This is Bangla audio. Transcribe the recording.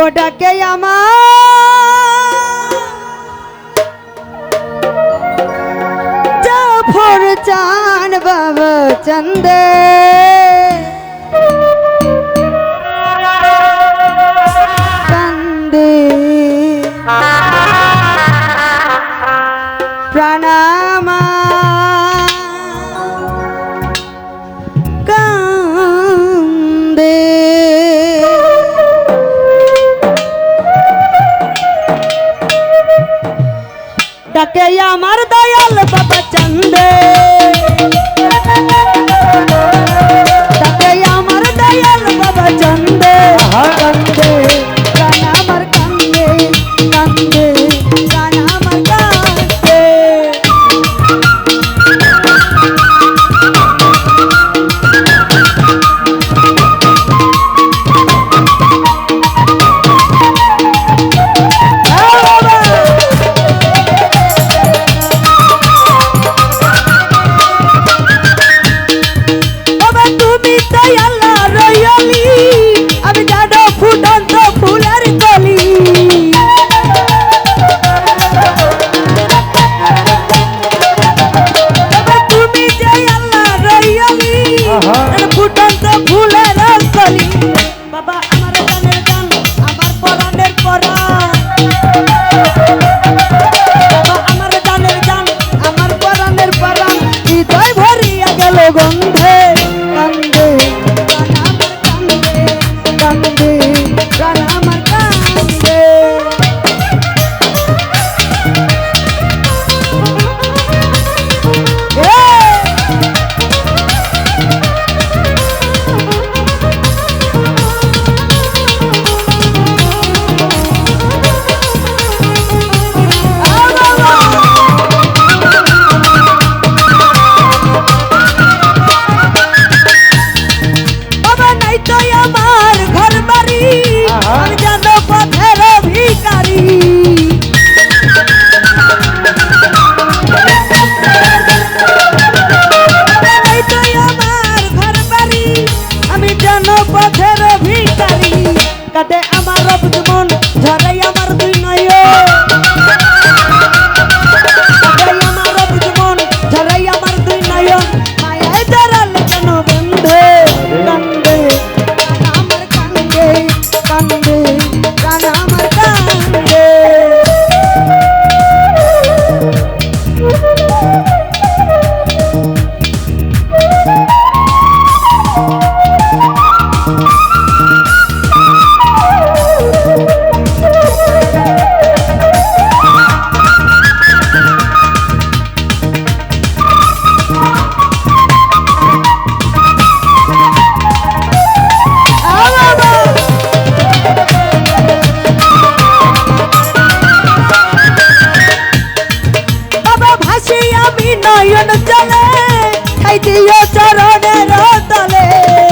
ওটাকে আমার। জাফর চান বাবা চন্দে। পথের ভিখারি নয়ন চলে খাই দিও চরণের তলে।